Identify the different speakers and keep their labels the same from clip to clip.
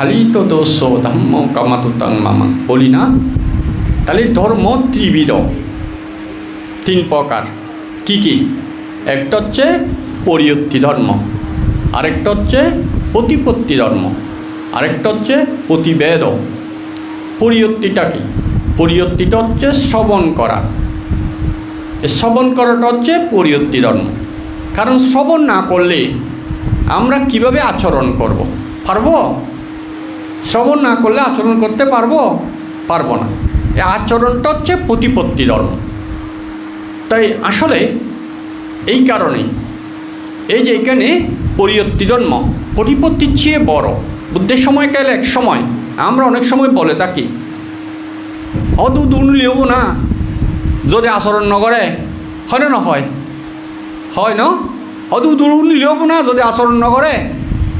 Speaker 1: খালি তো দোষ ধর্ম কামাতুতাং মামা বলি না তাহলে ধর্ম ত্রিবিধ তিন প্রকার কি কি একটা হচ্ছে পরিয়ত্তি ধর্ম আরেকটা হচ্ছে প্রতিপত্তি ধর্ম আরেকটা হচ্ছে প্রতিবেদ পরিয়ত্তিটা কি পরিয়ত্তিটা হচ্ছে শ্রবণ করা শ্রবণ করাটা হচ্ছে পরিয়ত্তি ধর্ম কারণ শ্রবণ না করলে আমরা কীভাবে আচরণ করব পারব শ্রবণ না করলে আচরণ করতে পারব? পারব না। এই আচরণটা হচ্ছে প্রতিপত্তি ধর্ম। তাই আসলে এই কারণেই এই যে এখানে পরিয়ত্তি জন্ম প্রতিপত্তির চেয়ে বড়। বুদ্ধের সময়কাল এক সময়। আমরা অনেক সময় বলে থাকি অদু দুন না, যদি আচরণ নকৰে হয় না নহয় হয়? ন? অদু দূৰ না, যদি আচৰণ নকৰে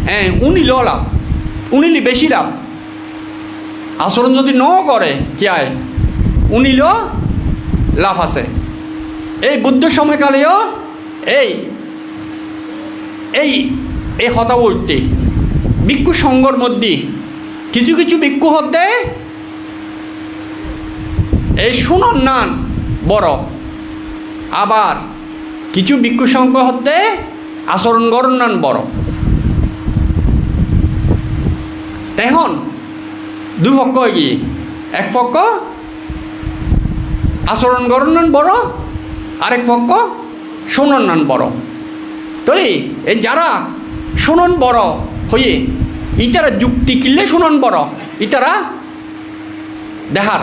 Speaker 1: হ্যাঁ উনিলেও লাভ উনিলি বেশি লাভ। আচরণ যদি ন করে কিয়ায় উনিলেও লাভ আছে। এই বুদ্ধ সময়কালেও এই এই এই হতাবর্তী, ভিক্ষু সঙ্গর মধ্যে কিছু কিছু ভিক্ষু হতে এই সুনন নান বড়। আবার কিছু ভিক্ষু সংঘ হতে আচরণ গরণ নান বড়। তেহন দুই পক্ষ কি এক পক্ষ আচরণ গণনান বড় আরেক পক্ষ সুনন্নান বড় তবে এই যারা শুনন বড় হয়ে ইতারা যুক্তি কিনলে শুনন বড় ইতারা দেহার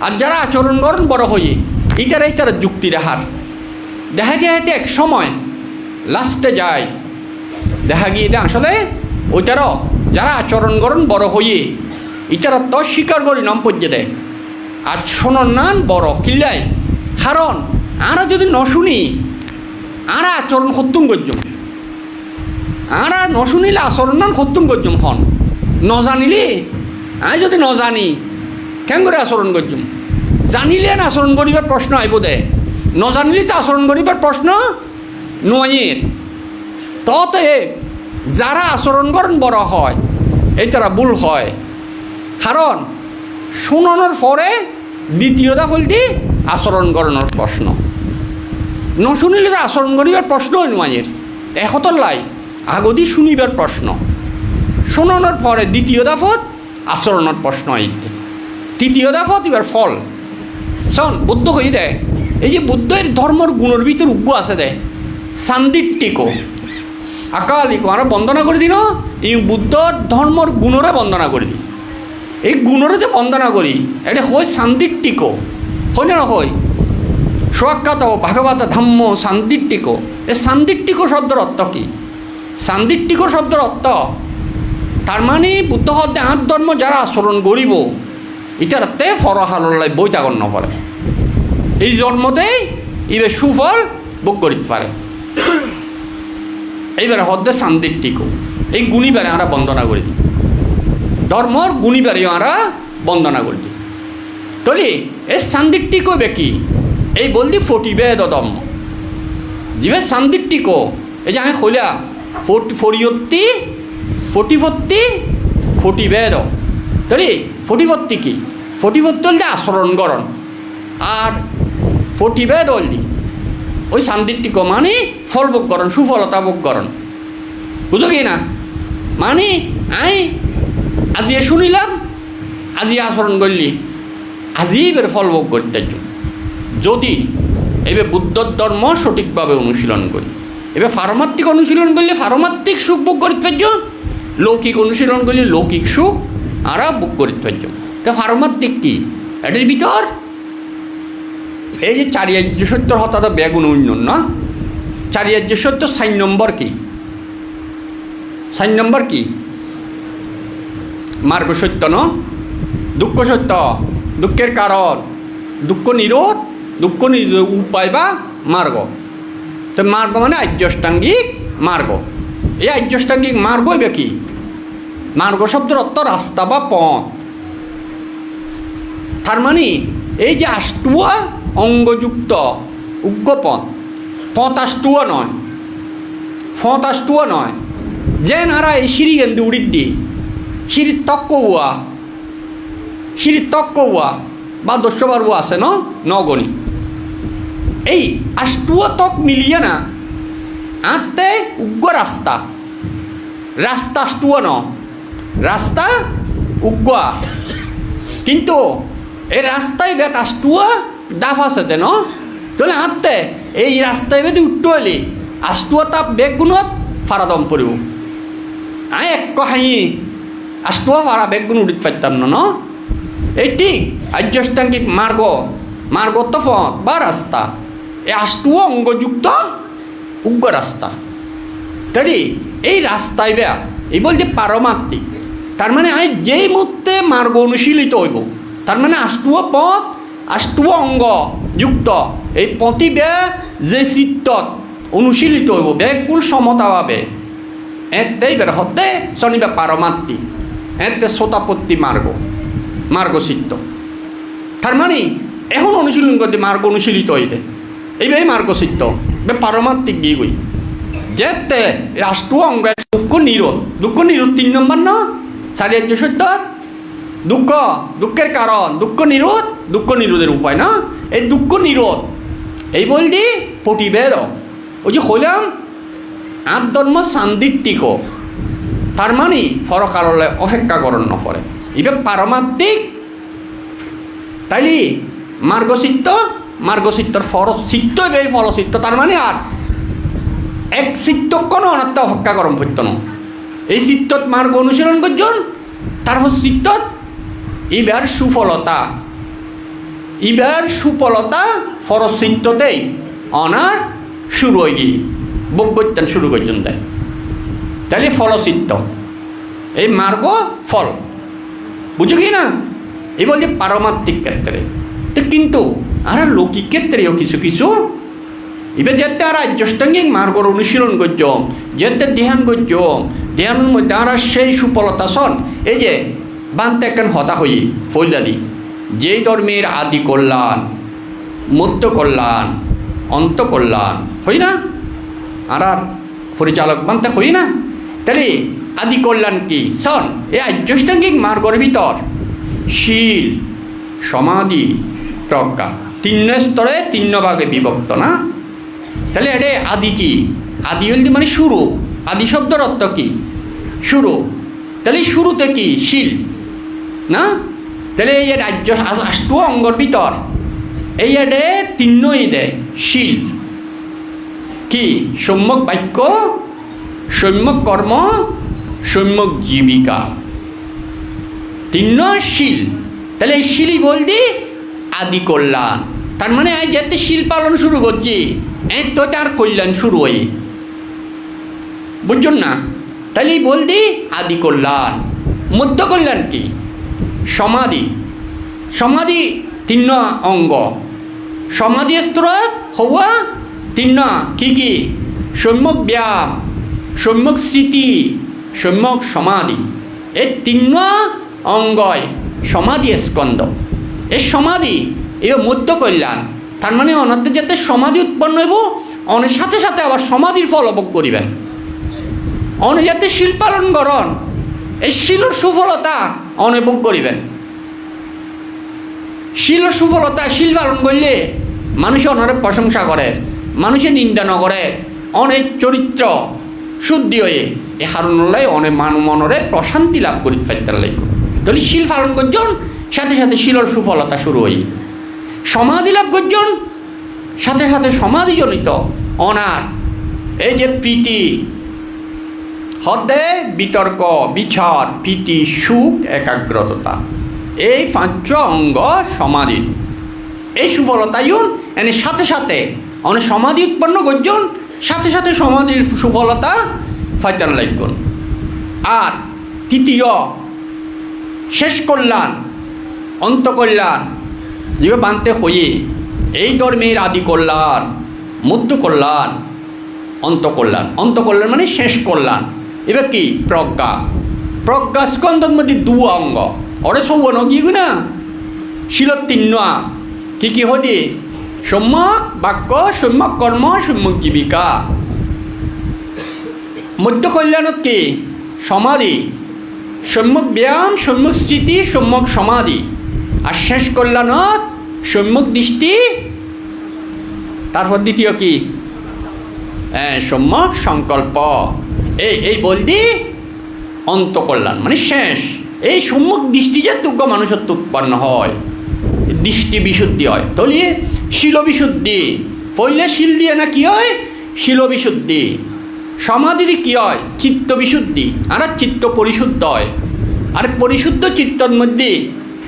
Speaker 1: আর যারা আচরণ গরণ বড় হয়ে ইতারা ইতারা যুক্তি দেহার দেখা যায় এক সময় লাস্টে যায় দেখা গিয়ে আসলে ওইটারও যারা আচরণ গরণ বড় হয়ে ইতারা তো স্বীকার করি নাম পর্যে দেয়। শোনন নান বড় কিল্লাই কারণ আরা যদি ন শুনি, আরা আচরণ সত্যম গজ্যম আরা ন শুনিলে আচরণ নান সত্যম গজ্যম হন। নজানিলে আমি যদি নজানি কেন করে আচরণ গজ্যম জানিলে না আচরণ করিবার প্রশ্ন আইব দে। নজানিলে তো আচরণ করিবার প্রশ্ন নয়ের। ততে যারা আচরণ করেন বড় হয়, এই তারা ভুল হয়। কারণ শুনানোর পরে দ্বিতীয়টা হলটি আচরণ করানোর প্রশ্ন। নশুনিলে তো আচরণ করিবার প্রশ্নই নয়ের এহতর লাই, আগদি শুনিবার প্রশ্ন। শোনানোর পরে দ্বিতীয় দাফত আচরণের প্রশ্ন আইতে। তৃতীয় দাফত এবার ফল। শোন, বুদ্ধ হয়ে দেয় এই যে বুদ্ধের ধর্মর গুণের ভিতর উগ্র আছে দেয় সান্দিটিকো আকালিকো আমরা বন্দনা করে দিন এই বুদ্ধ ধর্মর গুণরে বন্দনা করে দিই এই গুণরে যে বন্দনা করি, এটা হয় শান্তিটিকো হয় না হয়? সোয়াক্কাত ভাগবত ধম্ম শান্তিটিকো এই শান্তিটিকো শব্দের অর্থ কি? শান্তিটিকো শব্দের অর্থ, তার মানে বুদ্ধ হতে আঁত ধর্ম যারা আচরণ করিব, এটার তে ফরহালাই বই চাগন নপরে এই জন্মতেই ইবে সুফল ভোগ করিতে পারে। এইবারে হদ্দে টিকো। এই গুণীবারে আমরা বন্দনা করে দিই ধর্মর গুণীবারে আমরা বন্দনা করে দিই তলি এই টিকো বেকি এই বললি ফটিবে দম যিবে টিকো। এই যে আমি কইলা ফটিয়ত্তি ফটিভত্তি ফটিবেদ তলি ফটিভত্তি কি? ফটিভত্তি হল আচরণ গরণ আর ফটিবেদ হলদি ওই শান্তিটিক মানে ফল ভোগ করণ, সুফলতা ভোগ করণ। বুঝো কি না? মানে আই, আজি শুনিলাম, আজি আচরণ করলি, আজি এবার ফল ভোগ করতে যদি এবার বুদ্ধ ধর্ম সঠিকভাবে অনুশীলন করি, এবার পারমাত্মিক অনুশীলন করলে পারমাত্মিক সুখ ভোগ করিতে পারছ, লৌকিক অনুশীলন করলে লৌকিক সুখ আর ভোগ করিতে পারছ। তা পারমাত্মিক কি? এটার ভিতর এই যে চারিয়ার্য সত্য হঠাৎ বেগুন উন্নয়ন, না? চারিয়ার্য সত্য সাইন নম্বর কি? সাইন নম্বর কি? মার্গ সত্য, ন? দুঃখ সত্য। দুঃখের কারণ। দুঃখ নিরোধ, দুঃখ উপায় বা মার্গ। তো মার্গ মানে আর্যষ্টাঙ্গিক মার্গ। এই আর্যষ্টাঙ্গিক মার্গই বা কি? মার্গ শব্দের অর্থ রাস্তা বা পথ। তার মানে এই যে আষ্টুয়া অঙ্গযুক্ত পথ আষ্টুয়া নয়। আষ্টুয়া নয়। যে নারা এই সিঁড়ি গেন্দু উড়ির দি সিঁড়ি তক্ক উয়া। সিঁড়ি তক্ক উয়া। বা দস্যবার উয়া আছে ন? নগণী। এই আষ্টুয়া তক মিলিয়ে না, আঁতে উগ্র রাস্তা। রাস্তা আষ্টুয়া ন। রাস্তা উগ্রা কিন্তু এই রাস্তায় বেত আষ্টুয়া দাফ আছে ন? তাহলে আঁতে এই রাস্তায় বেদি উঠতে হলে আষ্টুয়া তাপ বেগগুণত ফারাদম পড়ব। আই এক হাই আষ্টুয়া ফারা বেগগুণ উঠিত পারতাম না এই ঠিক আর্যষ্টাঙ্গিক মার্গ মার্গত পথ বা রাস্তা। এই আষ্টুয়া অঙ্গযুক্ত উগ্র রাস্তা। তাই এই রাস্তায় বেয়া, এই বল যে পারমাত্মিক। তার মানে আমি যেই মুহূর্তে মার্গ অনুশীলিত হইব, তার মানে আষ্টুয় পথ আষ্টুয় অঙ্গ যুক্ত। এই পথি বে যে চিত্তত অনুশীলিত হইব বেগুল সমতা ভাবে। এতেই বের হতে শনিবার পারমাত্মিক এতে শ্রোতাপত্তি মার্গ মার্গ চিত্ত। তার মানে এখন অনুশীলন করতে মার্গ অনুশীলিত হইতে। এইভাবে মার্গ চিত্ত, বে পারমাত্মিক গিয়ে গই যেতে রাষ্ট্র অঙ্গ দুঃখ নিরোধ। দুঃখ নিরোধ তিন নম্বর না? চারিয়ার্য সত্য? দুঃখ, দুঃখের কারণ, দুঃখ নিরোধ দুঃখ নিরোধের উপায়, না? এই দুঃখ নিরোধ, এই বলদি প্রতিবেদ। ওই যে হইলাম আত্মধর্ম সান্দিটিক তার মানে ফরকাললে অপেক্ষা করণ নপরে এটা পারমাত্মিক। তাইলি মার্গচিত্ত মার্গচিত্তর ফরচিত্ত এই ফলচিত্ত তার মানে আর এক চিত্ত কোনো অনাত্ম অপেক্ষা গরম পড়ত না এই চিত্তত মার্গ অনুশীলন করজন, তারপর চিত্তত ইবার সুফলতা। ইবার সুফলতা ফরচিত্ততেই অনার শুরু হয়ে গিয়ে বজ্ঞান শুরু করছেন তাই। তাহলে ফলচিত্ত এই মার্গ ফল। বুঝো কি না? এই বলছে পারমাত্মিক ক্ষেত্রে। তো কিন্তু আর লৌকিক ক্ষেত্রেও কিছু কিছু। এবার যেতে আর আর্যষ্টাঙ্গিক মার্গর অনুশীলন করছম, যেতে ধ্যান করছম, ধ্যানের মধ্যে আর সেই সুফলতা সন। এই যে বানতে একখান হতা হই ফৌজাদি যেই ধর্মের আদি কল্যাণ মধ্য কল্যাণ, অন্ত কল্যাণ, হই না? আর আর পরিচালক বানতে হই না? তাহলে আদি কল্যাণ কি? শোন, এ আর্যষ্টাঙ্গিক মার্গর ভিতর শীল, সমাধি, প্রজ্ঞা তিন স্তরে তিন ভাগে বিভক্ত না? তাহলে এটা আদি কি? আদি হলদি মানে শুরু। আদি শব্দের অর্থ কি? শুরু। তাহলে শুরুতে কি? শিল, না? তাহলে এই রাজ্য আষ্টু অঙ্গর ভিতর, এই এডে তিন্নই দেয় শিল। কি? সম্যক বাক্য? সম্যক কর্ম? সম্যক জীবিকা। তিন্ন শিল। তাহলে এই শিলই বলদি আদি কল্যাণ। তার মানে যেতে শিল পালন শুরু করছি, এ তো তার কল্যাণ শুরু হয়ে বুঝছেন না? তাহলে বলদি আদি কল্যাণ। মধ্য কল্যাণ কি? সমাধি। সমাধি তিন্ন অঙ্গ। সমাধি স্তরত হওয়া তিন্ন কি কি? সম্যক ব্যায়াম, সম্যক স্মৃতি, সম্যক সমাধি। এই তিন্ন অঙ্গয় সমাধি স্কন্দ এই সমাধি এ মধ্য কল্যাণ। তার মানে অনাতে যাতে সমাধি উৎপন্ন হইব অনেক সাথে সাথে আবার সমাধির ফল ভোগ করিবেন। অনে যাতে শিল পালন করন, এই শিলর সুফলতা অনে করিবেন। শিল সুফলতা, শিল পালন করলে মানুষ অনরে প্রশংসা করে মানুষে নিন্দা ন করে, অনেক চরিত্র শুদ্ধি হয়ে, এ হারণলাই অনেক মান মনরে প্রশান্তি লাভ করি ফেলতে লাগবে তাহলে শিল পালন করজন, সাথে সাথে শিলর সুফলতা শুরু হই। সমাধি লাভ করজন, সাথে সাথে সমাধিজনিত অনার। এই যে প্রীতি হদে বিতর্ক, বিচার প্রীতি সুখ, একাগ্রতা। এই পাঁচ অঙ্গ সমাধি এই সুফলতায়ুন, এনে সাথে সাথে অনেক সমাধি উৎপন্ন করজন, সাথে সাথে সমাধির সুফলতা ফাইতান লাগন আর তৃতীয়, শেষ কল্যাণ অন্ত কল্যাণ যে বানতে হয়ে এই ধর্মের আদি কল্যাণ, মধ্য কল্যাণ অন্ত কল্যাণ অন্ত মানে শেষ কল্যাণ। এবার কি? প্রজ্ঞা। প্রজ্ঞা স্কন্দর মধ্যে দু অঙ্গ। অরে সব নগি না শিলত তিন্ন কি কি হদি সম্যক বাক্য সম্যক কর্ম সম্যক জীবিকা। মধ্য কল্যাণত কি? সমাধি। সম্যক ব্যায়াম সম্যক স্থিতি সম্যক সমাধি। আর শেষ কল্যাণত সম্যক দৃষ্টি। তারপর দ্বিতীয় কি? হ্যাঁ, সম্যক সংকল্প। এই এই বলদি অন্তকল্যাণ মানে শেষ। এই সম্যক দৃষ্টি যে তুজ্ঞ মানুষত্ব উৎপন্ন হয়, দৃষ্টি বিশুদ্ধি হয়। তলিয়ে শিল বিশুদ্ধি। পড়লে শিল দিয়ে না কি হয়? শিল বিশুদ্ধি। সমাধির কি হয়? চিত্ত বিশুদ্ধি। আর চিত্ত পরিশুদ্ধ হয়। আর পরিশুদ্ধ চিত্তর মধ্যে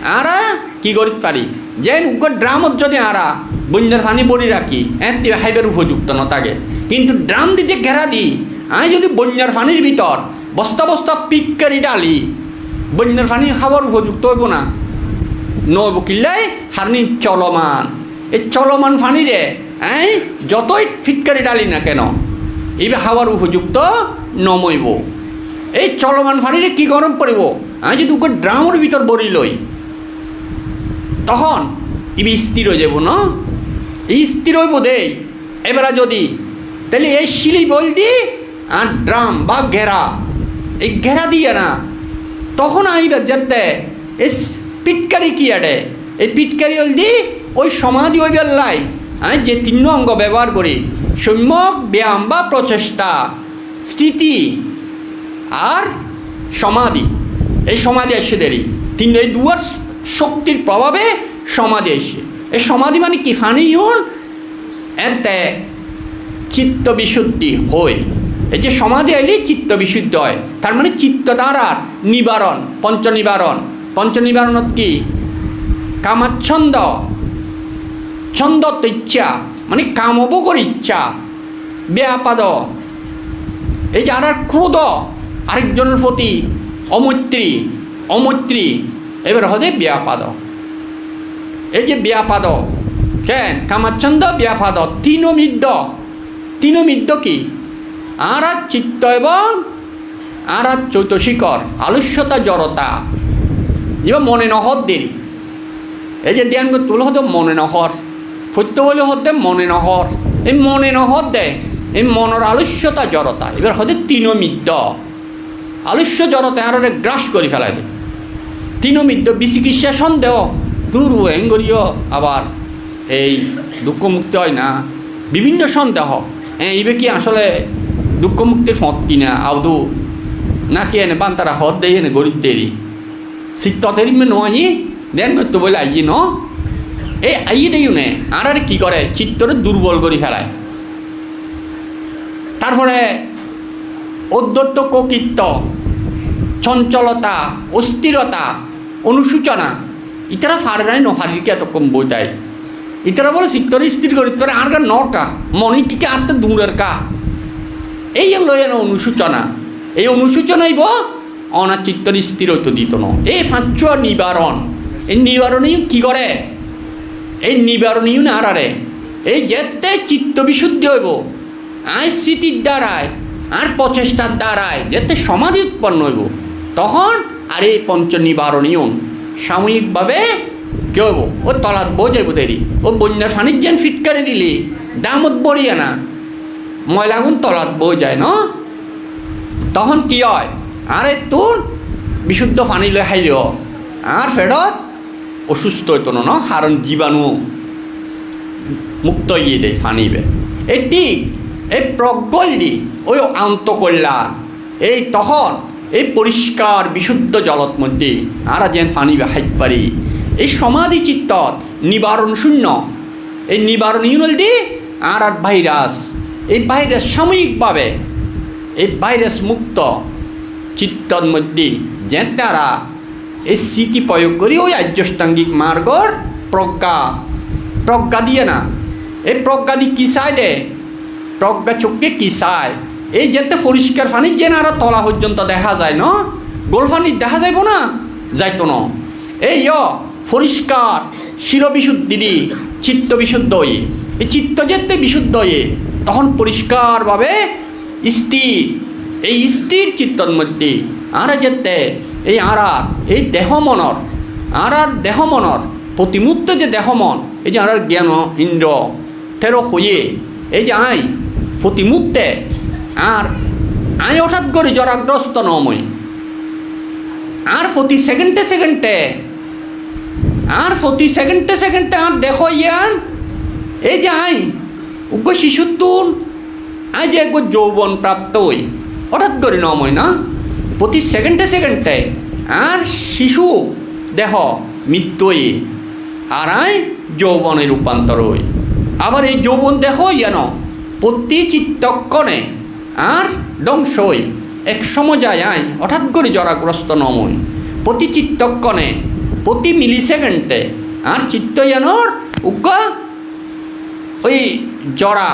Speaker 1: আরা কি করিতে পারি? যে উগ্র ড্রামত যদি আরা বন্যার পানি বড়ি রাখি, এতে হাইবের উপযুক্ত ন থাকে। কিন্তু ড্রাম দিয়ে ঘেরা দিই আমি যদি বন্যার পানির ভিতর বস্তা বস্তা পিটকারি ডালি, বন্যার পানি খাবার উপযুক্ত হইব না। নব কিল্লাই হারনি চলমান। এই চলমান পানিরে এই যতই ফিটকারি ডালি না কেন এইবার খাওয়ার উপযুক্ত নমইব। এই চলমান পানিরে কি গরম পড়িব? আমি যদি ওকে ড্রামের ভিতর বড়ি লই, তখন ইবি স্থির হয়ে যাব না। এই স্থির হইব দেই। এবারে যদি, তাহলে এই শিলি বল আর ড্রাম বা ঘেরা। এই ঘেরা দিয়ে না, তখন আইবে যেতে এই পিটকারি কি আডে? এই পিটকারি হল দি, ওই সমাধি ওই বেল্লাই আমি যে তিন অঙ্গ ব্যবহার করি, সম্যক ব্যায়াম বা প্রচেষ্টা স্থিতি আর সমাধি। এই সমাধি এসে দেরি। তিন এই দুয়ার শক্তির প্রভাবে সমাধি এসে এই সমাধি মানে কি? ফানি ইউন এতে চিত্ত বিশুদ্ধি হয় এই যে সমাধি আইলে চিত্ত বিশুদ্ধ হয়। তার মানে চিত্ত দ্বারার নিবারণ পঞ্চ নিবারণ পঞ্চ নিবারণত কি? কামাচ্ছন্দ। ছন্দত্ব ইচ্ছা মানে কামবকর ইচ্ছা। ব্যাপাদ। এই যে আর ক্রোধ, আরেকজনের প্রতি অমৈত্রী অমৈত্রী। এবার হদে ব্যাপাদ। এই যে ব্যাপাদ, কেন? কামাচ্ছন্দ, ব্যাপাদ তিনমিদ্য তিনমিদ্য কি? আর আর চিত্ত এবং আর আর চৈতশিকর আলস্যতা, জড়তা। যেবা মনে নহর দেরি। এই যে ধ্যান তুলে হতে মনে নহর। সত্য বলে হতে মনে নহর। এই মনে নহর দে এই মনের আলস্যতা, জড়তা। এবার হতে তিনমিদ্য। আলস্য, জড়তা, আর গ্রাস করে ফেলাই দে তিনমিদ্য, বিচিকিৎসা, সন্দেহ, দূর এঙ্গরিও আবার এই দুঃখ মুক্তি হয় না। বিভিন্ন সন্দেহ। হ্যাঁ ইবে কি আসলে দুঃখ মুক্তির ফত কিনা আউদু নাকি এনে বান্তারা হদ দেয় এনে গরিব দেরি? চিত্ততেরি মে নয় দেন তো বলে আইয়ে ন? এই আইয়ে দেই নে। আর আর কি করে? চিত্তরে দুর্বল করে ফেলায়। তারপরে অদ্যত্ত ককিত্ব, চঞ্চলতা, অস্থিরতা, অনুসূচনা, ইতারা ফারে নাই নফারিকে কম বোঝায় ইতারা বলে চিত্তরে স্থির করি তোরা আর নরকা মনি টিকে আনতে দূরের কা? এই লয় না অনুসূচনা, এই অনুসূচনাই ব অনার চিত্তর স্থির দিত ন এই ফাঁচ নিবারণ। এই নিবারণী কি করে? এই নিবারণীয় না আরে এই যেতে চিত্ত বিশুদ্ধি হইব। আর স্মৃতির দ্বারায়, আর প্রচেষ্টার দ্বারায় যেতে সমাধি উৎপন্ন হইব। তখন আর এই পঞ্চ নিবারণীয় সাময়িকভাবে কে হইব? ও তলাত বউ দেরি। ও বন্যার সান্নিধ্যেন ফিট করে দিলি। দামত বড়িয়া না। ময়লাগুন তলাত বই যায় ন? তখন কি হয়? আরে তোর বিশুদ্ধ পানি লৈ খাইলিও আর ফেরত অসুস্থ হইতো না? কারণ জীবাণু মুক্ত ইয়ে দেয় ফানিবে এটি এই প্রজ্ঞল দি ওই আন্তকল্যাণ এই তখন, এই পরিষ্কার বিশুদ্ধ জলত মধ্যে আর যেন ফানিবে হাইত পারি এই সমাধি চিত্তত নিবারণ শূন্য। এই নিবারণ ইউনল দি আর আর ভাইরাস এই ভাইরাস সাময়িকভাবে এই ভাইরাস মুক্ত চিত্তর মধ্যে যে তারা এই স্মৃতি প্রয়োগ করি, ওই আর্যষ্টাঙ্গিক মার্গর প্রজ্ঞা প্রজ্ঞা দিয়ে না। এই প্রজ্ঞা দিয়ে কী চায় দে প্রজ্ঞা চোখকে কী চায়? এই যেতে পরিষ্কার পানি যে না তলা পর্যন্ত দেখা যায় ন। গোল পানি দেখা যাইব না? যাইতো না। এই পরিষ্কার শির বিশুদ্ধি দি চিত্ত বিশুদ্ধ এই চিত্ত যেতে বিশুদ্ধ তখন পরিষ্কারভাবে স্থির। এই স্থির চিত্তর মধ্যে আর যেতে, এই আড়ার এই দেহ মনর আর আর দেহ মনর প্রতিমুহূর্ত যে দেহ মন এই যে আর জ্ঞান, ইন্দ্র, তেরো হয়ে এই যে আই প্রতিমুহূর্তে আর আই হঠাৎ করে জরাগ্রস্ত নময়। আর প্রতি সেকেন্ডে সেকেন্ডে, আর প্রতি সেকেন্ডে সেকেন্ডে আর দেখো ইয়ান এই যে আই উগ্র শিশুর তুল আই যে একবার যৌবন প্রাপ্ত হই। হঠাৎ করে নময় না? প্রতি সেকেন্ডে সেকেন্ডে। আর শিশু দেহ মৃত্যুই আর আই যৌবনে হই। আবার এই যৌবন দেহ যেন প্রতি চিত্তক্ষণে আর ধ্বংস হই। এক সময় যায় আই হঠাৎ করে জরাগ্রস্ত নমই প্রতি চিত্তক্ষণে, প্রতি মিলি সেকেন্ডে আর চিত্ত যেন উগ্র ওই জরা,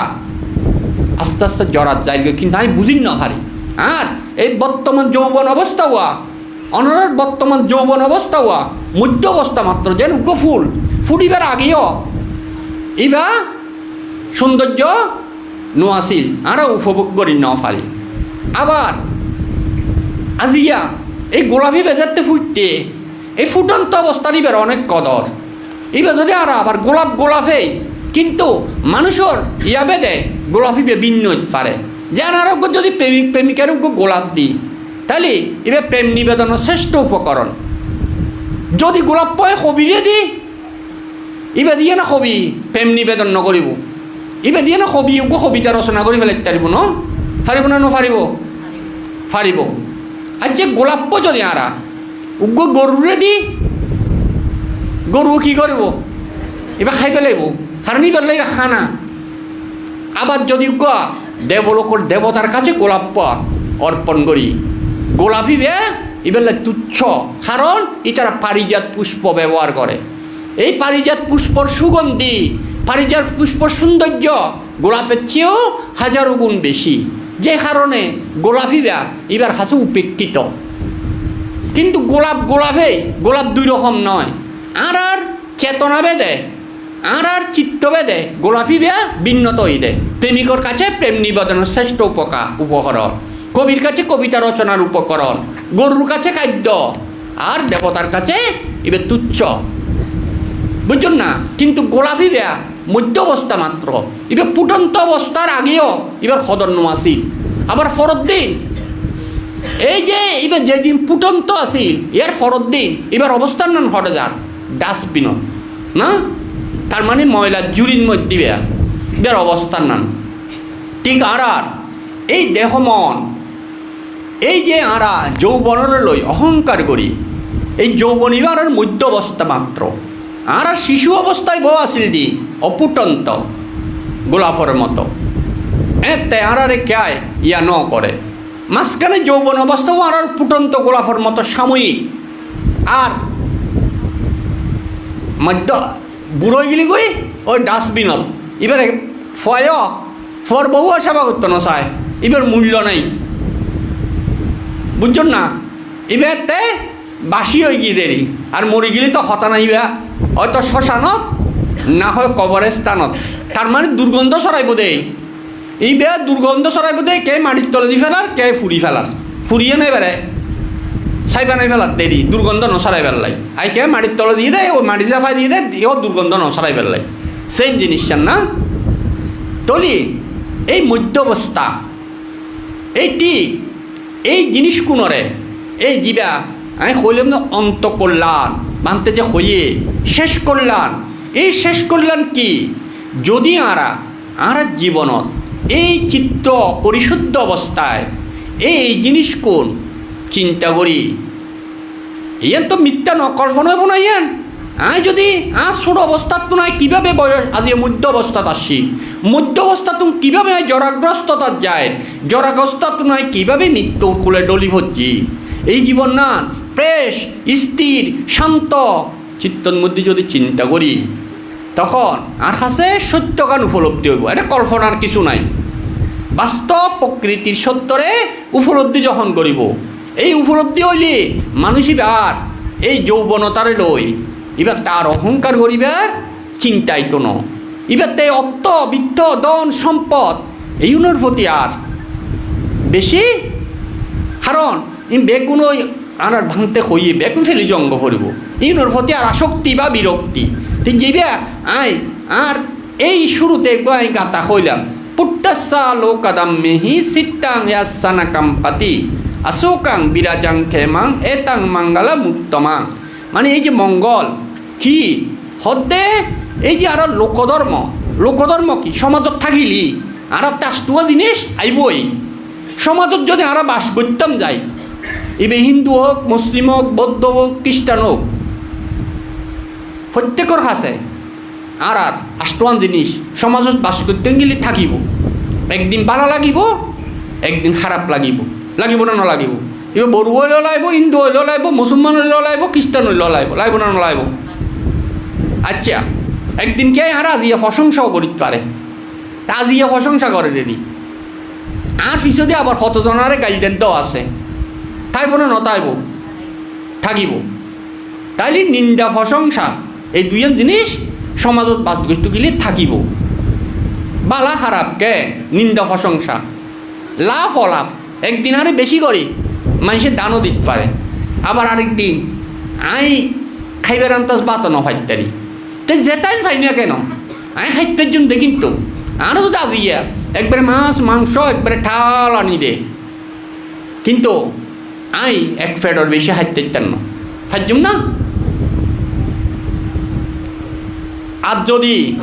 Speaker 1: আস্তে আস্তে জরার জায়গা কিন্তু আমি বুঝি না হারি আর এই বর্তমান যৌবন অবস্থা হওয়া অনর বর্তমান যৌবন অবস্থা হওয়া মধ্য অবস্থা মাত্র যেন উগ্র ফুল, ফুটিবার আগেও। ইবা সৌন্দর্য নোয়াছিল আরও উপভোগ করি ন পারি আবার আজিয়া, এই গোলাপি বেজারতে ফুটতে, এই ফুটন্ত অবস্থা নিবার অনেক কদর। এবার যদি আর আবার গোলাপ গোলাপে কিন্তু মানুষের ইয়া বেদে গোলাপি ভিন্ন হইতে পারে। যে আনারোগ্য যদি প্রেমিক প্রেমিকার গোলাপ দিই, তাহলে এবার প্রেম নিবেদনের শ্রেষ্ঠ উপকরণ। যদি গোলাপ পয় কবিরে দি ইবে দিয়ে না কবি প্রেম নিবেদন নকৰিব ইবে দিয়ে না কবি কবিতা ৰচনা কৰি পেলাই পাৰিব ন? পাৰিব না নপাৰিব পাৰিব আর যে গোলাপ যদি আরা উগ্র গরুরে দি গরু কি করব? এবার খাই পেলাইব এবার লাগে খানা। আবার যদি উগ্র দেবলোকর দেবতার কাছে গোলাপ অর্পণ করি। গোলাপি বে এবার লাগে তুচ্ছ। কারণ ইতারা পারিজাত পুষ্প ব্যবহার করে। এই পারিজাত পুষ্পর সুগন্ধি, পারিজাত পুষ্পর সৌন্দর্য গোলাপের চেয়েও হাজারো গুণ বেশি। যে কারণে গোলাপি ব্যাগ এবার কাছে উপেক্ষিত। কিন্তু গোলাপ গোলাপে, গোলাপ দুই রকম নয়। আর আর চেতনা বেদে আর আর চিত্ত বেদে গোলাপি বেয়া ভিন্নত দেয় প্রেমিকর কাছে প্রেম নিবেদনের শ্রেষ্ঠ উপকা উপকরণ কবির কাছে কবিতা রচনার উপকরণ। গরুর কাছে খাদ্য। আর দেবতার কাছে এবার তুচ্ছ। বুঝছেন না, কিন্তু গোলাপি বেয়া মধ্য অবস্থা মাত্র। এবার ফুটন্ত অবস্থার আগেও এবার সদন্য আসিল। আবার ফরত দিন। এই যে এবার যেদিন ফুটন্ত আসিল, এর ফরত দিন এবার অবস্থান নান ঘটে যান। ডাস্টবিনত না? তার মানে ময়লা জুরির মধ্যে বেয়া এবার অবস্থান নান। ঠিক আর এই দেহ মন, এই যে আরা যৌবনের লই অহংকার করি, এই যৌবন এবার মধ্য অবস্থা মাত্র। আর শিশু অবস্থায় বউ আছিল দি, অপুটন্ত, গোলাপর মতো। এতে আরে ক্যায়, ইয়া ন করে। মাঝখানে যৌবন অবস্থাও আর ফুটন্ত গোলাপর মতো সাময়িক। আর মধ্য বুড়ো গেলি গই ওই ডাস্টবিনত এবারে ফয় ফর বহু সেবা করতো না চায় এবার মূল্য নাই। বুঝছেন না? এবার তে বাসি হয়ে গিয়ে দেরি। আর মরি গেলে তো হতা নাইবা হয়তো শ্মশানত, না হয় কবরস্থানত। তার মানে দুর্গন্ধ সরাইব দে। এই বেয়া দুর্গন্ধ সরাইব দে, কে মাটির তলে দি ফেলার, কে ফুরি ফেলার। ফুরিয়ে নাই বেড়ে নাই ফেলার দেরি দুর্গন্ধ নসরাই ফেললাই আই কে মাটির তলে দিয়ে দেয় ও মাটি জাফাই দিয়ে দেয় ও দুর্গন্ধ নসরাই ফেললাই সেম জিনিসটার না তলি, এই মধ্য অবস্থা এইটি এই জিনিস কোনরে এই জিবা, আমি কইলাম না অন্ত কল্যাণ মানতে যে হইয়ে শেষ কল্যাণ। এই শেষ কল্যাণ কি? যদি আরা আর জীবনত এই চিত্ত পরিশুদ্ধ অবস্থায় এই জিনিস কোন? চিন্তা করি। ইয়ান তো মিথ্যা ন কল্পনা হব না ইয়ান আয় যদি আ ছোট অবস্থাত তো নাই, কীভাবে বয়স আজি মধ্য অবস্থাত আসি? মধ্য অবস্থাত কীভাবে জরাগ্রস্ততাত যায়? জরাগ্রস্তাত নাই, কীভাবে মৃত্যুর কোলে ডলি ভর্জি এই জীবন না প্রেস স্থির শান্ত। চিত্তর মধ্যে যদি চিন্তা করি, তখন আর কাছে সত্যগান উপলব্ধি হইব। এটা কল্পনার কিছু নাই। বাস্তব প্রকৃতির সত্যরে উপলব্ধি যখন করিব এই উপলব্ধি হইলে মানুষ এবার এই যৌবনতারে লই, এবার তার অহংকার করিবার চিন্তাই তো ন। এবার তাই অর্থ, বিত্ত দন সম্পদ এইগুলোর প্রতি আর বেশি কারণ ই বেগুন আর আর ভাঙতে হইয়ে বেগুন ফেলি জঙ্গ করিব ইউনোর প্রতি আর আসক্তি বা বিরক্তি। ঠিক যাইবে আই আর এই শুরুতে গাই গাতা হইলাম। পুট্টাসা লোকাদাম মেহি সিট্টাং ইয়াসানা কাম্পাতি আসোকাং বিরাজাং খেমাং এতাং মাঙ্গালা মুক্তমাং মানে এই যে মঙ্গল কি হতে এই যে আর লোকধর্ম লোকধর্ম কি সমাজত থাকিলি আর তাস্তুয়া জিনিস আইবই সমাজত যদি আর বাস করতাম যাই এবে হিন্দু হোক মুসলিম হোক বৌদ্ধ হোক খ্রিস্টান হোক প্রত্যেকের কাছে আর আর আষ্টমান জিনিস সমাজত বাস করতে গেলে থাকিব। একদিন ভালো লাগিব, একদিন খারাপ লাগিব। লাগিব না নলাগিব? এবার বড়ো হইলেও লাগব হিন্দু হইলেও লাগব মুসলমান হইলেও লাগব না নলাগব? আচ্ছা একদিন কে আর আজিয়া প্রশংসাও করিতে পারে তা আজিয়া প্রশংসা করে রেডি আর পিছতে আবার কতজনারে গাইডের দেওয়া আছে। তাইব না নতাইব? থাকিব। তাইলে নিন্দা প্রশংসা এই দুইজন জিনিস সমাজত বাদ গস্তু গেলে থাকিব। বালা খারাপ কে নিন্দা প্রশংসা লাভ অলাভ। একদিন আরে বেশি করি, মানুষের দানও দিতে পারে। আবার আরেকদিন, আই খাইবার আন্তাজ বাতো ন ফাইতারি তো যেটাই ফাই না কেন? আই খাইতের জন্য কিন্তু। আরও তো আজিয়া একবারে মাছ, মাংস, একবারে ঠাল আনি দে। কিন্তু আই এক ফেডর বেশি হাইতে না। ফাইজুম না? আর যদি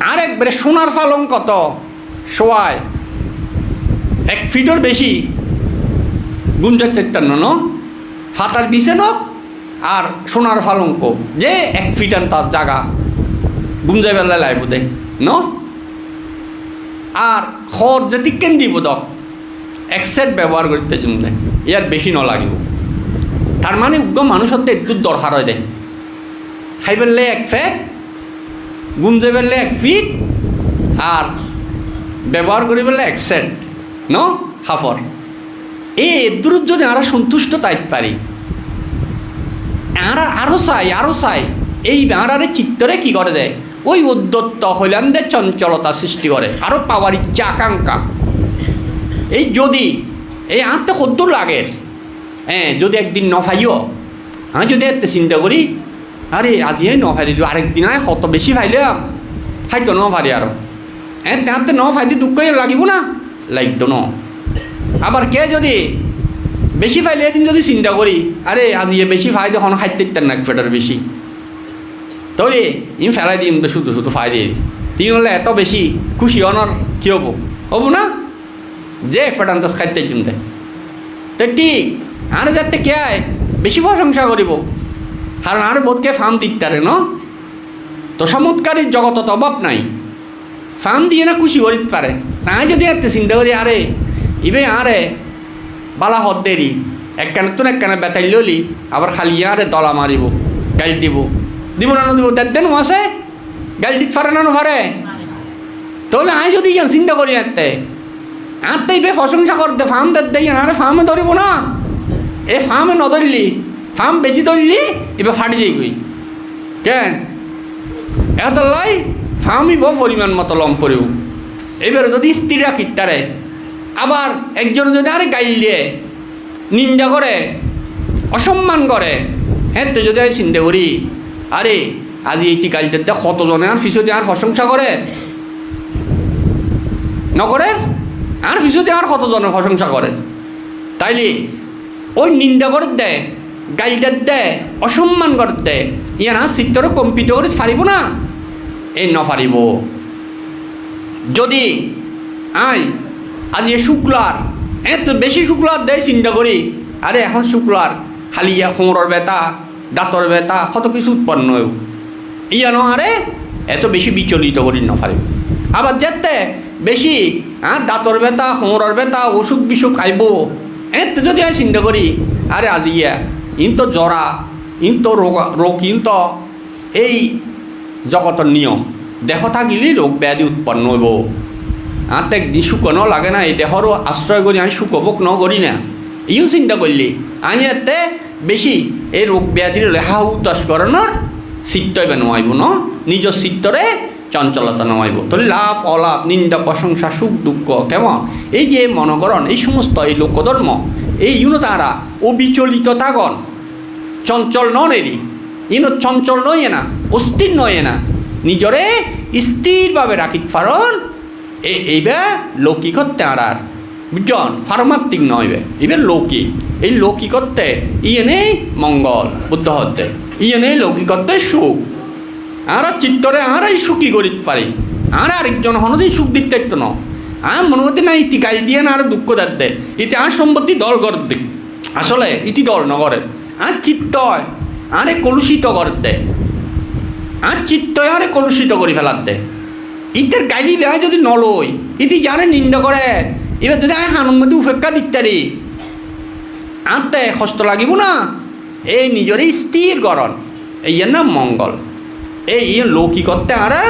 Speaker 1: আর একবারে সোনার ফালং কত? শোয়ায় এক ফিটর বেশি। গুঞ্জার তেত্তান্ন ন ফাতার বিছে নক আর সোনার ফালঙ্ক। যে এক ফিটান তার জায়গা গুঞ্জাই বেলা লাইব দে ন? আর খর যদি কেন দিব দক এক সেট ব্যবহার করতে জুম দে। ইয়ার বেশি নলাগিব লাগিব। তার মানে একদম মানুষের একটু দরকার হয় দে। খাই পেলে এক ফেট, গুঞ্জে পেলে এক ফিট, আর ব্যবহার করি পেলে এক সেট। ন হাফর। এই দূর যদি আমরা সন্তুষ্ট তাইতে পারি। আরা আরও চাই আরও চাই এই আরারে চিত্তরে কি করে দেয়? ওই উদ্যত্ত হইলামদের চঞ্চলতা সৃষ্টি করে। আরও পাওয়ার ইচ্ছা, আকাঙ্ক্ষা। এই যদি এই আঁতে কদ্দুর লাগে। হ্যাঁ যদি একদিন নফাইও আমি যদি এতে চিন্তা করি, আরে আজি এই নফাইলি আরেকদিন আয়, কত বেশি ফাইলাম খাইতো ন ফারি আরও। হ্যাঁ তাহাতে ন ফাইদি দুঃখ লাগিব না? লাগতো ন আবার কে যদি বেশি ফাইলে এদিন যদি চিন্তা করি, আরে, আজি এ বেশি ফাই যখন খাইতে ইত্যার না ফেটার বেশি। তাহলে ইম ফেলাই দিম তো শুধু শুধু ফাই দিয়ে। তিন হলে এত বেশি খুশি অনর কি হব? হব না? যে এক ফেটান তাস খাইতে চিনতে তো। ঠিক, আর যাতে কে আয়, বেশি প্রশংসা করিব। কারণ আর বোধকে ফার্ম দিতে ন? তো চমৎকারী জগতত অভাব নাই। ফার্ম দিয়ে না খুশি করিতে পারে। নাই যদি এত চিন্তা করি, আরে, ইবে আরে, বালা হদ দেরি একখানে তো একখানে বেতাই ললি, আবার খালি আরে দলা মারিব গাইল দিব। দিব না দিব দেখ দেন আছে। গাইল দিতে পারে না পারে তাহলে আই যদি ইয়ান চিন্তা করি এতে। আত্মাই বে প্রশংসা করতে ফার্ম দেখতে ইয়ান, আরে ফার্মে ধরিব না। এ ফার্মে নধরলি ফার্ম বেশি ধরলি এবার ফাটি যাই কেন? এত লাই ফার্মই বহু পরিমাণ মতো লম পড়েও এবারে যদি স্ত্রীরা কিত্তারে, আবার একজন যদি আরে গাইলে নিন্দা করে, অসম্মান করে হ্যাঁ তো যদি আমি চিন্তা করি, আরে আজি এইটি গাইতে কতজনে আর পিছতে আর প্রশংসা করে? নকরে আর পিছতে আর কতজনে প্রশংসা করে? তাইলে ওই নিন্দা করে দেয় গাইডার দেয় অসম্মান করে দেয় ইয়ার আর কম্পিত করে পারিব না। এই নপারিব যদি আই, আজ এ শুক্লার এত বেশি শুক্লার দেয় চিন্তা করি। আরে এখন শুক্লার, খালি ইয়া কোমরের ব্যথা, দাঁতর ব্যথা, কত কিছু উৎপন্ন হয়েও ইয়ান আরে এত বেশি বিচলিত করি নপারে আবার যেতে বেশি হ্যাঁ দাঁতর ব্যথা, কোমরের ব্যথা, অসুখ বিসুখ আইব। এত যদি আমি চিন্তা করি, আরে আজ ইয়া, ইন তো জরা, ইন তো রোগ রোগ, ইন তো এই জগতের নিয়ম। দেহ থাকিলেই রোগ ব্যাধি উৎপন্ন হইব আঁতে একদিন শুকনো লাগে না, এই দেহরও আশ্রয় করি আমি শুকবক ন করি না। ইও চিন্তা করলি আমি এতে বেশি এই রোগ ব্যাধির লেহা উতাস করানোর চিত্ত এবার ন? নিজ চিত্তরে চঞ্চলতা নোয়াইব তো লাভ, অলাভ, নিন্দা প্রশংসা সুখ, দুঃখ, কেমন? এই যে মনকরণ এই সমস্ত, এই লোকধর্ম এই ইউনো তারা অবিচলিত তাগন চঞ্চল নন এরি ইনো চঞ্চল নয় না, অস্থির নয় না। নিজরে স্থিরভাবে রাখিত পারন এইবার লৌকিকত আর বুঝছেন ফার্মাত্মিক নয় এবার লৌকিক। এই লৌকিকত্বে ইয়ে নেই মঙ্গল বুদ্ধ হতে ইয়ে নেই লৌকিকত্বে সুখ। আর চিত্তরে আর এই সুখী করিত পারি। আর আরেকজন হনদি সুখ দিতে ন। আর মনে হতে না ইতি গাই দিয়ে না আর দুঃখ দাঁত ইতি আর সম্পত্তি দল কর আসলে ইতি দল নগরে। আর চিত্ত আরে কলুষিত করে দে আর চিত্ত আরে কলুষিত করে ফেলার দে ইতের গাইলি বেড়া যদি নলই ইতি যারে নিন্দা করে, এবার যদি আমি আনন্দ উপেক্ষা দিতারি আনতে কষ্ট লাগিব না। এই নিজরে স্থির গরণ, এই নাম মঙ্গল। এই ইয়ে লৌকিকত্বে আরা,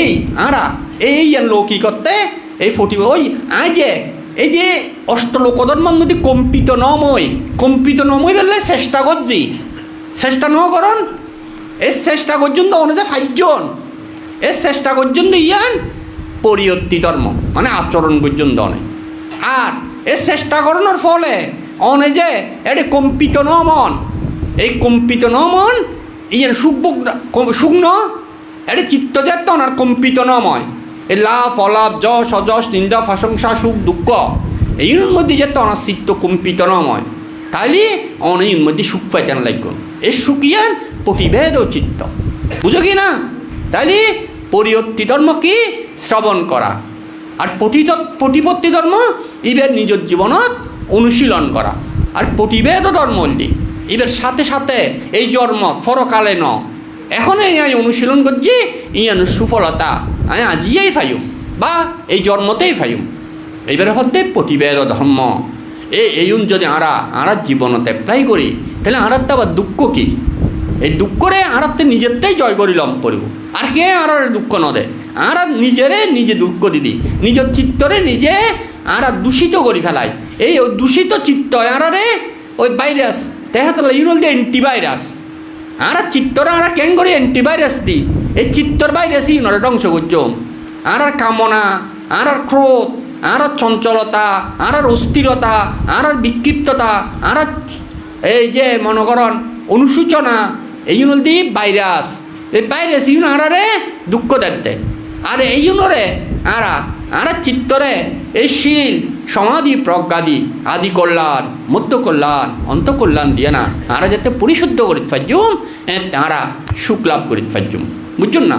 Speaker 1: এই আরা, এই ইয়ান লৌকিকত্বে এই ফটিব ওই আই যে, এই যে অষ্টলোকদর্মন মধ্যে কম্পিত নময় কম্পিত নময় বললে চেষ্টা করছি। চেষ্টা ন করন। এই চেষ্টা পর্যন্ত অনুজে ফাইজন এই চেষ্টা পর্যন্ত ইয়ান পরিয়ত্তি ধর্ম মানে আচরণ পর্যন্ত অনেক আর এর চেষ্টা করানোর ফলে অনে যে এটি কম্পিত ন মন, এই কম্পিত ন মন ইয়ান সুখ শুকনো এটি চিত্ত চেতন আর কম্পিত নময় এই লাভ, অলাভ, যশ, অযশ, নিন্দা প্রশংসা সুখ, দুঃখ এর মধ্যে যে তনার চিত্ত কম্পিত নময় তাইলে অনেক মধ্যে সুখ পাইতেন লাগবে এই সুখিয়ান প্রতিভেদ ও চিত্ত। বুঝো কি না? তাইলে পরিয়ত্তি ধর্ম কি? শ্রবণ করা। আর পটিত প্রতিপত্তি ধর্ম ইবের নিজের জীবনত অনুশীলন করা। আর প্রতিভেদ ধর্ম হলি, এবার সাথে সাথে এই জন্ম ফরকালে ন। এখন এই অনুশীলন করছি ইয়ান সুফলতা আমি আজিয়াই ফাইম বা এই জন্মতেই ফাইম এইবারে হতে প্রতিবেদ ধর্ম। এই এইন যদি আরা আরা জীবনত অ্যাপ্লাই করি, তাহলে আরার আবার দুঃখ কি? এই দুঃখরে আরাতে নিজেরটাই জয় করিলাম করিব আর কে আর দুঃখ ন দেয়? আর নিজেরে নিজে দুঃখ দিদি। নিজের চিত্তরে নিজে আর দূষিত করি ফেলাই। এই দূষিত চিত্ত আরারে ওই ভাইরাস তাহলে ইউরোল দিয়ে অ্যান্টিভাইরাস আর চিত্তর আর কেন করি অ্যান্টিভাইরাস দি এই চিত্তর ভাইরাসই ইউনরে ধ্বংস করছম আর আর কামনা আর ক্রোধ আর আর চঞ্চলতা, আর আর অস্থিরতা, আর আর বিক্ষিপ্ততা, আর আর এই যে মনোকরণ অনুসূচনা এই ইউনল দি ভাইরাস। এই ভাইরাস ইউন আরারে দুঃখ দেখতে। আর এই ইউনরে আরা আরা চিত্তরে এই শিল, সমাধি, প্রজ্ঞাদি, আদি কল্যাণ, মধ্য কল্যাণ, অন্ত কল্যাণ দিয়ে না, আরা যাতে পরিশুদ্ধ করিতে পারজুম তারা সুখ লাভ করিতে পারজুম বুঝছুন না?